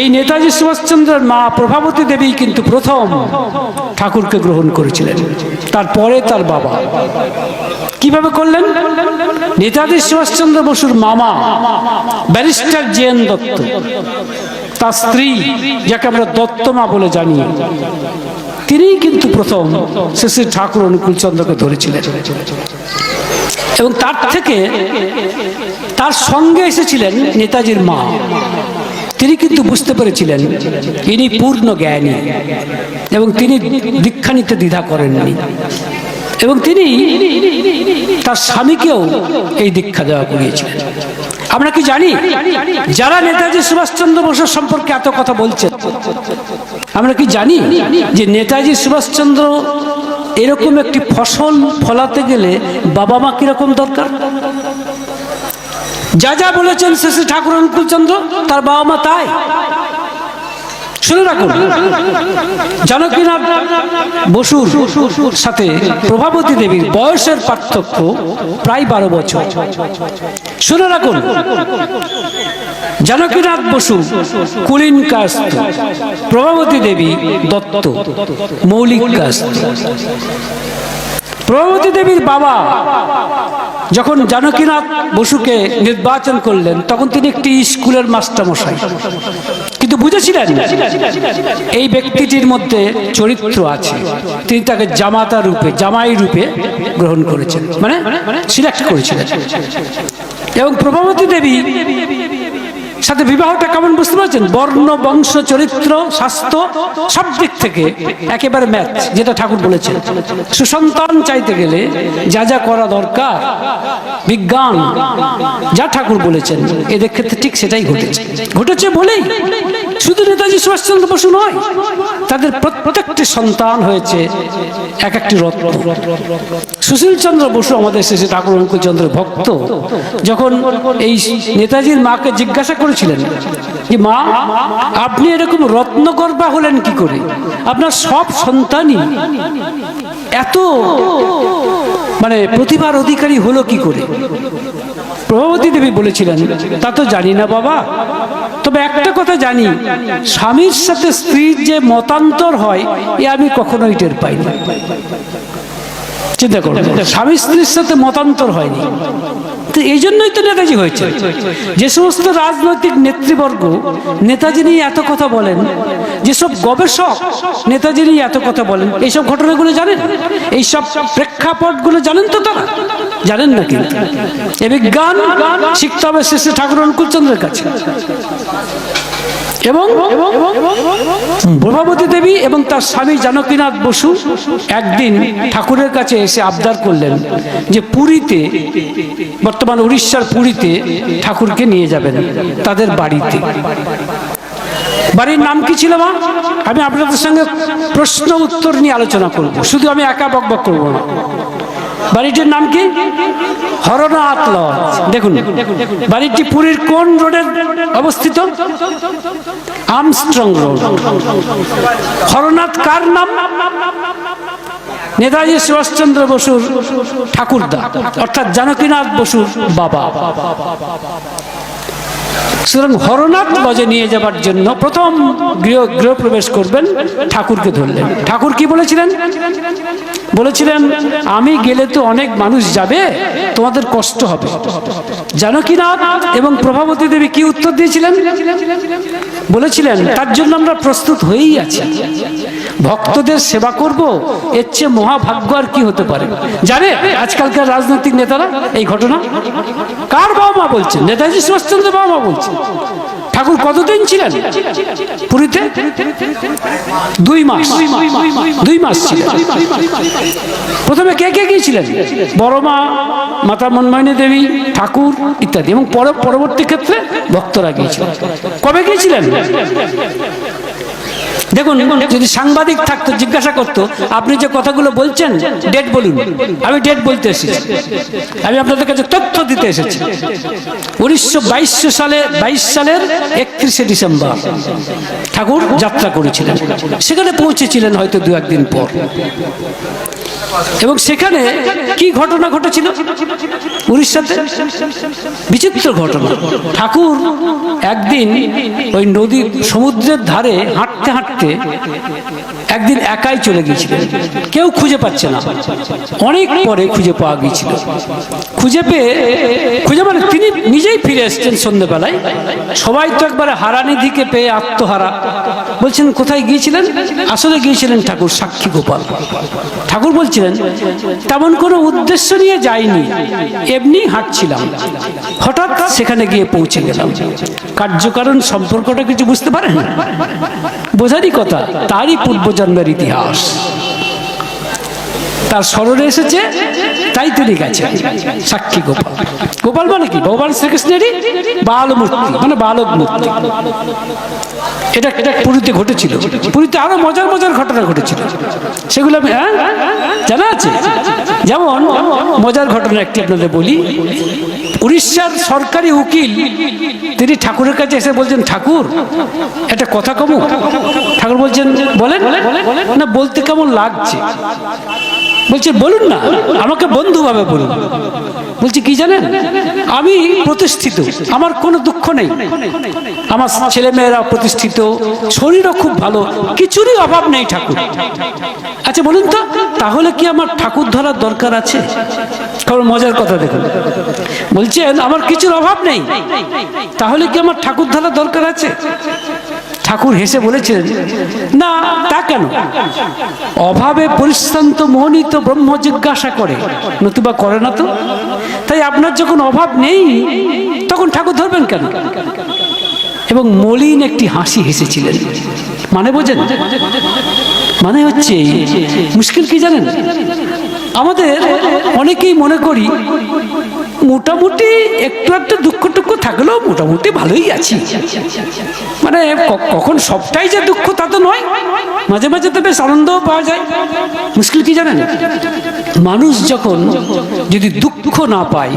এই নেতাজি সুভাষচন্দ্রের মা প্রভাবতী দেবী কিন্তু প্রথম ঠাকুরকে গ্রহণ করেছিলেন। তারপরে তার বাবা। কীভাবে করলেন? নেতাজি সুভাষচন্দ্র বসুর মামা ব্যারিস্টার জে এন দত্ত। তার স্ত্রী, যাকে আমরা দত্তমা বলে জানি তিনিই কিন্তু প্রথম শ্রী ঠাকুর অনুকূল চন্দ্রকে ধরেছিলেন। এবং তার থেকে তার সঙ্গে এসেছিলেন নেতাজির মা। তিনি কিন্তু বুঝতে পেরেছিলেন, ইনি পূর্ণ জ্ঞানী এবং তিনি দীক্ষা নিতে দ্বিধা করেননি। এবং তিনি তার স্বামীকেও এই দীক্ষা দেওয়া করিয়েছিলেন। আমরা কি জানি, যারা নেতাজি সুভাষচন্দ্র বসুর সম্পর্কে এত কথা বলছেন আমরা কি জানি যে নেতাজি সুভাষচন্দ্র এরকম একটি ফসল ফলাতে গেলে বাবা মা কীরকম দরকার? যা যা বলেছেন শ্রী ঠাকুর অনুকূলচন্দ্র তার বাবা মা তাই। শুনে রাখুন জানকীনাথ বসুর সাথে প্রভাবতী দেবীর বয়সের পার্থক্য প্রায় বারো বছর। শুনে রাখুন জানকীনাথ বসু কুলিন কাস্ত, প্রভাবতী দেবী দত্ত, মৌলিক কাস্ত। প্রভাবতী দেবীর বাবা যখন জানকীনাথ বসুকে নির্বাচন করলেন, তখন তিনি একটি স্কুলের মাস্টারমশাই। কিন্তু বুঝেছিলেন, এই ব্যক্তিটির মধ্যে চরিত্র আছে। তিনি তাকে জামাতা রূপে, জামাই রূপে গ্রহণ করেছেন। মানে সিলেক্ট করেছিলেন। এবং প্রভাবতী দেবী সাথে বিবাহটা কেমন বুঝতে পারছেন? বর্ণ, বংশ, চরিত্র, স্বাস্থ্য, সব দিক থেকে একেবারে ম্যাচ যেটা ঠাকুর বলেছেন। সুসন্তান চাইতে গেলে যা যা করা দরকার, বিজ্ঞান, যা ঠাকুর বলেছেন, এদের ক্ষেত্রে ঠিক সেটাই ঘটেছে। ঘটেছে বলেই। শুধু নেতাজি সুভাষচন্দ্র বসু নয়, তাদের প্রত্যেকটি সন্তান হয়েছে এক একটি সুশীল চন্দ্র বসু আমাদের শেষে ঠাকুর অনুকূল চন্দ্রের ভক্ত। যখন এই নেতাজির মাকে জিজ্ঞাসা করেছিলেন যে, মা, আপনি এরকম রত্নগর্ভা হলেন কি করে? আপনার সব সন্তানই এত মানে প্রতিভার অধিকারী হলো কি করে? প্রভাবতী দেবী বলেছিলেন, তা তো জানি না বাবা। একটা জানি, স্বামীর সাথে স্ত্রীর যে মতান্তর হয়, এ আমি কখনোই টের পাই না চিন্তা করুন, স্বামী স্ত্রীর সাথে মতান্তর হয়নি। তো এই জন্যই তো নেতাজি হয়েছে। যে সমস্ত রাজনৈতিক নেতৃবর্গ নেতাজি নিয়ে এত কথা বলেন যেসব গবেষক নেতাজি নিয়ে এত কথা বলেন, এইসব ঘটনাগুলো জানেন? এইসব প্রেক্ষাপটগুলো জানেন তো তারা? জানেন না কিন্তু। এ বিজ্ঞান শিখতে হবে শেষে ঠাকুর অনুকূলচন্দ্রের কাছে। এবং প্রভাবতী দেবী এবং তার স্বামী জানকীনাথ বসু একদিন ঠাকুরের কাছে এসে আবদার করলেন যে পুরীতে, বর্তমান উড়িষ্যার পুরীতে ঠাকুরকে নিয়ে যাবেন তাদের বাড়িতে। বাড়ির নাম কি ছিল মা? আমি আপনাদের সঙ্গে প্রশ্ন উত্তর নিয়ে আলোচনা করব। শুধু আমি একা বক বক করব না। বাড়িটির নাম কি? হরনাথ দেখুন, বাড়িটি পুরীর কোন রোডের অবস্থিত? Armstrong road. হরনাথ কার নাম? নেতাজি সুভাষচন্দ্র বসুর ঠাকুরদা। অর্থাৎ জানকীনাথ বসুর বাবা। সুতরাং হরনাথ লজে নিয়ে যাবার জন্য প্রথম গৃহ গৃহপ্রবেশ করবেন ঠাকুরকে ধরলেন। ঠাকুর কি বলেছিলেন? বলেছিলেন, আমি গেলে তো অনেক মানুষ যাবে, তোমাদের কষ্ট হবে। জানো কি না এবং প্রভাবতী দেবী কি উত্তর দিয়েছিলেন? বলেছিলেন, তার জন্য আমরা প্রস্তুত হয়েই আছি। ভক্তদের সেবা করব, এর চেয়ে মহাভাগ্য আর কি হতে পারে? জানে, আজকালকার রাজনৈতিক নেতারা এই ঘটনা? কার বাবা মা বলছেন? নেতাজি সুভাষচন্দ্র বাবা মা বলছেন। ঠাকুর কতদিন ছিলেন? পুরীতে? দুই মাস। দুই মাস প্রথমে কে কে গিয়েছিলেন? বড় মা, মাতা মনময়নী দেবী, ঠাকুর ইত্যাদি। এবং পরে, পরবর্তী ক্ষেত্রে ভক্তরা গিয়েছিলেন। কবে গিয়েছিলেন? দেখুন যদি সাংবাদিক থাকতো জিজ্ঞাসা করতো আপনি যে কথাগুলো বলছেন ডেট বলুন। আমি ডেট বলতে এসেছি। আমি আপনাদের কাছে তথ্য দিতে এসেছি। উনিশশো বাইশ সালে বাইশ সালের একত্রিশে ডিসেম্বর ঠাকুর যাত্রা করেছিলেন। সেখানে পৌঁছেছিলেন হয়তো দু একদিন পর। এবং সেখানে কি ঘটনা ঘটেছিল? উড়িষ্যাতে? বিচিত্র ঘটনা। ঠাকুর একদিন ওই নদী সমুদ্রের ধারে হাঁটতে হাঁটতে একদিন একাই চলে গিয়েছিলেন কেউ খুঁজে পাচ্ছে না। অনেক পরে খুঁজে পাওয়া গিয়েছিল। খুঁজে পেয়ে, খুঁজে মানে তিনি নিজেই ফিরে এসছেন সন্ধ্যেবেলায়। সবাই তো একবারে হারানি দিকে পেয়ে আত্মহারা। বলছেন, কোথায় গিয়েছিলেন? আসলে গিয়েছিলেন ঠাকুর সাক্ষী গোপাল। ঠাকুর বলছিলেন, তেমন কোনো উদ্দেশ্য নিয়ে যাইনি। এমনি হাঁটছিলাম। হঠাৎ সেখানে গিয়ে পৌঁছে গেলাম। কার্যকারণ সম্পর্কটা কিছু বুঝতে পারেন? বোঝারই কথা। তারই পূর্বজন্মের ইতিহাস। তার স্মরণে এসেছে, তাই তিনি গেছেন। সাক্ষী গোপাল। গোপাল মানে কি? ভগবান শ্রীকৃষ্ণেরই বাল মূর্তি মানে বালক মূর্তি। এটা এটা পুরীতে ঘটেছিল। পুরীতে আরও মজার মজার ঘটনা ঘটেছিল। সেগুলো আমি হ্যাঁ? জানা আছে? যেমন মজার ঘটনা একটি আপনাদের বলি। উড়িষ্যার সরকারি উকিল, তিনি ঠাকুরের কাছে এসে বলছেন, ঠাকুর, একটা কথা কমু? ঠাকুর বলছেন, বলেন না, বলতে কেমন লাগছে? বলছে, বলুন না, আমাকে বন্ধুভাবে বলুন। বলছি, কি জানেন? আমি প্রতিষ্ঠিত, আমার কোনো দুঃখ নেই। আমার ছেলে মেয়েরা প্রতিষ্ঠিত, শরীরও খুব ভালো, কিছুরই অভাব নেই ঠাকুর। আচ্ছা বলুন তো, তাহলে কি আমার ঠাকুর ধরার দরকার আছে? কারণ মজার কথা দেখুন। বলছেন, আমার কিছুর অভাব নেই, তাহলে কি আমার ঠাকুর ধরার দরকার আছে? ঠাকুর হেসে বলেছিলেন না, তা কেন? অভাবে পরিশ্রান্ত মোহনিত ব্রহ্ম জিজ্ঞাসা করে, নতুবা করে না তো? তাই আপনার যখন অভাব নেই, তখন ঠাকুর ধরবেন কেন? এবং মলিন একটি হাসি হেসেছিলেন। মানে বোঝেন? মানে হচ্ছে, মুশকিল কি জানেন? আমাদের অনেকেই মনে করি মোটামুটি একটু একটু দুঃখ টুক্ষ থাকলেও মোটামুটি ভালোই আছি। মানে কখন সবটাই যে দুঃখ তা তো নয়। মাঝে মাঝে তো বেশ আনন্দও পাওয়া যায়। মুশকিল কি জানেন? মানুষ যখন যদি দুঃখ না পায়,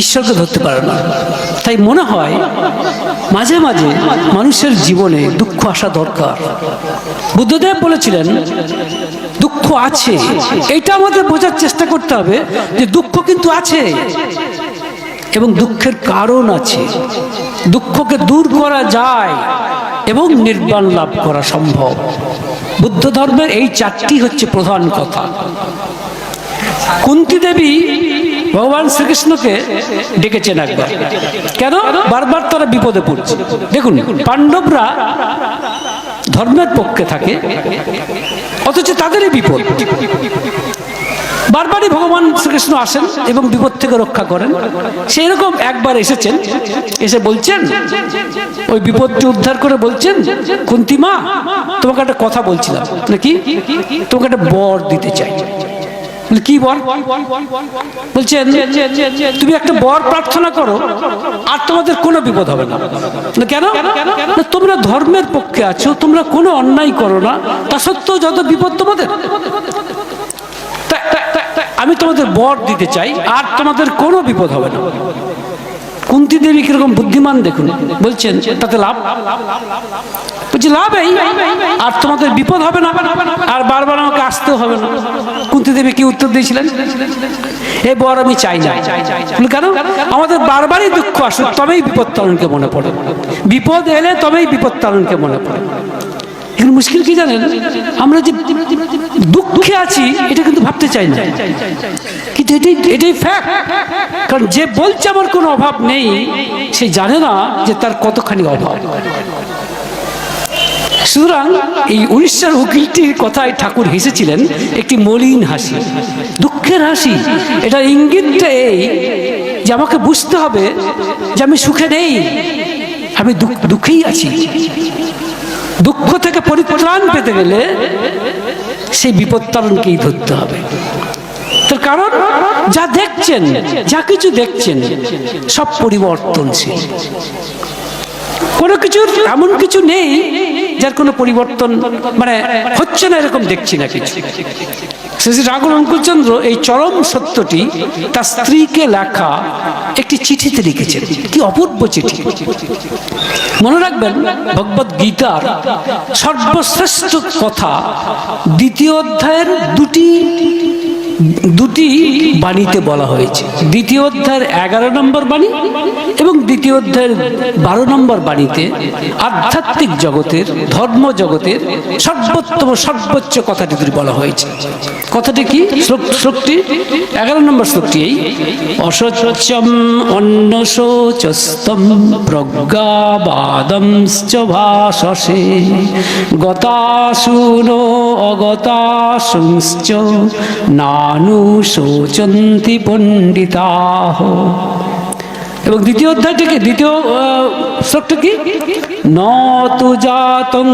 ঈশ্বরকে ধরতে পারে না। তাই মনে হয় মাঝে মাঝে মানুষের জীবনে দুঃখ আসা দরকার। বুদ্ধদেব বলেছিলেন, দুঃখ আছে। এটা আমাদের বোঝার চেষ্টা করতে হবে যে দুঃখ কিন্তু আছে এবং দুঃখের কারণ আছে। দুঃখকে দূর করা যায় এবং নির্বাণ লাভ করা সম্ভব। বুদ্ধ ধর্মের এই চারটি হচ্ছে প্রধান কথা। কুন্তি দেবী ভগবান শ্রীকৃষ্ণকে ডেকেছেন একবার। কেন? বারবার তারা বিপদে পড়ছে। দেখুন, পাণ্ডবরা ধর্মের পক্ষে থাকে, অথচ তাদেরই বিপদ। বারবারই ভগবান শ্রীকৃষ্ণ আসেন এবং বিপদ থেকে রক্ষা করেন। সেই রকম একবার এসেছেন, এসে বলছেন, ওই বিপদটি উদ্ধার করে বলছেন, কুন্তিমা, তোমাকে একটা কথা বলছিলাম। নাকি তোমাকে একটা বর দিতে চাই। কি বর? বলছেন তুমি একটা বর প্রার্থনা করো, আর তোমাদের কোনো বিপদ হবে না। কেন? তোমরা ধর্মের পক্ষে আছো, তোমরা কোনো অন্যায় করো না। তা সত্ত্বেও যত বিপদ তোমাদের। আমি তোমাদের বর দিতে চাই, আর তোমাদের কোনো বিপদ হবে না। কুন্তি দেবী কীরকম বুদ্ধিমান দেখুন। বলছেন, তাতে লাভ? বলছি, লাভ এই। আর তোমাদের বিপদ হবে না। আর বারবার আমাকে আসতেও হবে না। কুন্তি দেবী কি উত্তর দিয়েছিলেন? এ বর, আমি চাই না। কেন? আমাদের বারবারই দুঃখ আসুক, তবেই বিপদ তারণকে মনে পড়ে। বিপদ এলে তবেই বিপদ তারণকে মনে পড়ে। এখানে মুশকিল কি জানেন? আমরা যে দুঃখে আছি, এটা কিন্তু ভাবতে চাই না। কিন্তু এটাই এটাই ফ্যাক্ট কারণ যে বলছে আমার কোনো অভাব নেই, সে জানে না যে তার কতখানি অভাব। সুতরাং এই উড়িষ্যার উকিলটির কথায় ঠাকুর হেসেছিলেন একটি মলিন হাসি। দুঃখের হাসি, এটা ইঙ্গিতটা এই যে আমাকে বুঝতে হবে যে আমি সুখে নেই, আমি দুঃখ- দুঃখেই আছি। দুঃখ থেকে পরিত্রাণ পেতে গেলে সেই বিপত্তারণকেই ধরতে হবে। তার কারণ, যা দেখছেন, যা কিছু দেখছেন, সব পরিবর্তনশীল। কোনো কিছুর এমন কিছু নেই যার কোনো পরিবর্তন মানে হচ্ছে না এরকম দেখছি না কিছু। শ্রী ঠাকুর অঙ্কুরচন্দ্র এই চরম সত্যটি তার স্ত্রীকে লেখা একটি চিঠিতে লিখেছেন। কি অপূর্ব চিঠি। মনে রাখবেন, ভগবত গীতার সর্বশ্রেষ্ঠ কথা দ্বিতীয় অধ্যায়ের দুটি দুটি বাণীতে বলা হয়েছে। দ্বিতীয় অধ্যায়ের এগারো নম্বর বাণী এবং দ্বিতীয় অধ্যায়ের বারো নম্বর বাণীতে আধ্যাত্মিক জগতের, ধর্ম জগতের সর্বোত্তম, সর্বোচ্চ কথাটি দুটি বলা হয়েছে। কথাটি কি? শ্লোকটি? এগারো নম্বর শ্লোকটি এই। অসচ্যম অন্ন শোচস্তম প্রজ্ঞাবাদংশ্চ ভাষসে গতাসুনো অগতাসংশ্চ নানু শোচন্তি পণ্ডিতাহ এবং দ্বিতীয় অধ্যায় থেকে দ্বিতীয় শ্লোকটা কি? ন তু জাতং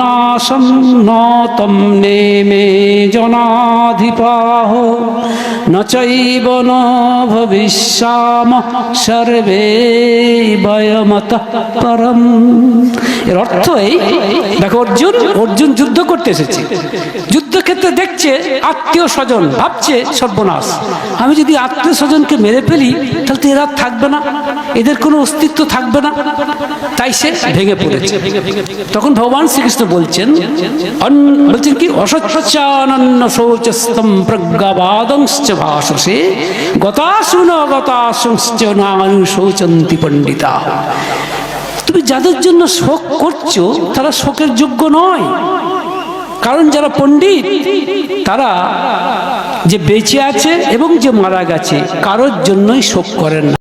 নাশম ন তম নেমে জনাধিপাহ ন ভবিষ্যাম সর্বে বয়মত পরম এর অর্থ এই, দেখো অর্জুন অর্জুন যুদ্ধ করতে এসেছে। যুদ্ধক্ষেত্রে দেখছে আত্মীয় স্বজন, ভাবছে সর্বনাশ। আমি যদি আত্মীয় স্বজনকে মেরে ফেলি, তাহলে তো এরা থাকবে না। এদের কোনো অস্তিত্ব থাকবে না। তাই সে ভেঙে পড়েছে। তখন ভগবান শ্রীকৃষ্ণ বলছেন বলছেন কি অসচ্ছানন্ন শৌচস্তম প্রজ্ঞাবাদংশ্চ ভাষসে গতাসুন গতাসংশ্চ নানু শৌচন্তি পণ্ডিতা। তুমি যাদের জন্য শোক করছ তারা শোকের যোগ্য নয়। কারণ যারা পণ্ডিত তারা যে বেঁচে আছে এবং যে মারা গেছে কারোর জন্যই শোক করেন না।